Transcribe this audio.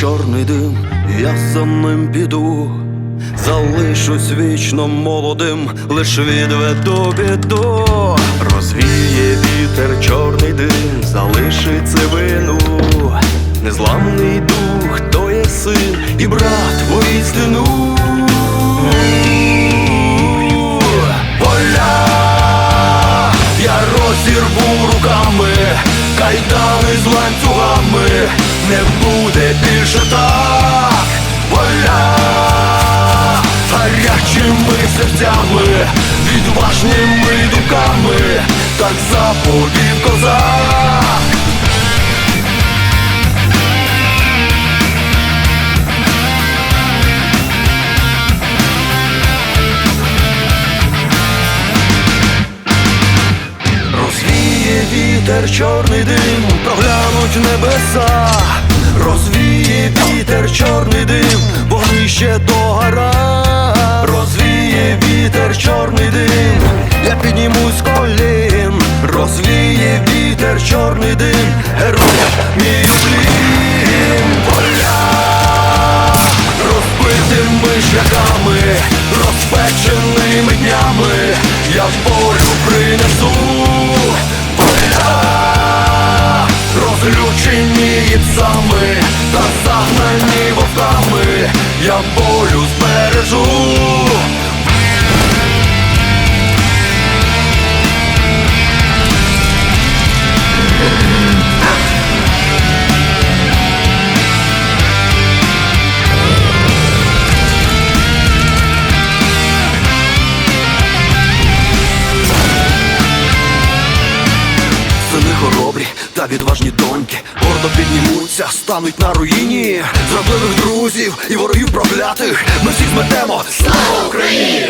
чорний дим, я за ним піду, залишусь вічно молодим, лиш відведу біду, розвіє вітер, чорний дим, залишить цивину, незламний дух, то є син і брат воістину. Поля я розірву руками, кайдани з ланцюгами, не буде більше так, поля гарячими серцями, відважними думками, так заповів козак. Розвіє вітер, чорний дим, проглянуть небеса, розвіє вітер, чорний дим, вогнище до гора, розвіє вітер, чорний дим, я піднімусь колін, розвіє вітер, чорний дим, героя мій уклін, поля розбитими шляхами, розпеченими днями, я полю розлючені псами та загнані вовками, я волю збережу. Та відважні доньки гордо піднімуться, стануть на руїні зрадливих друзів і ворогів проклятих. Ми всіх зметемо, слава Україні!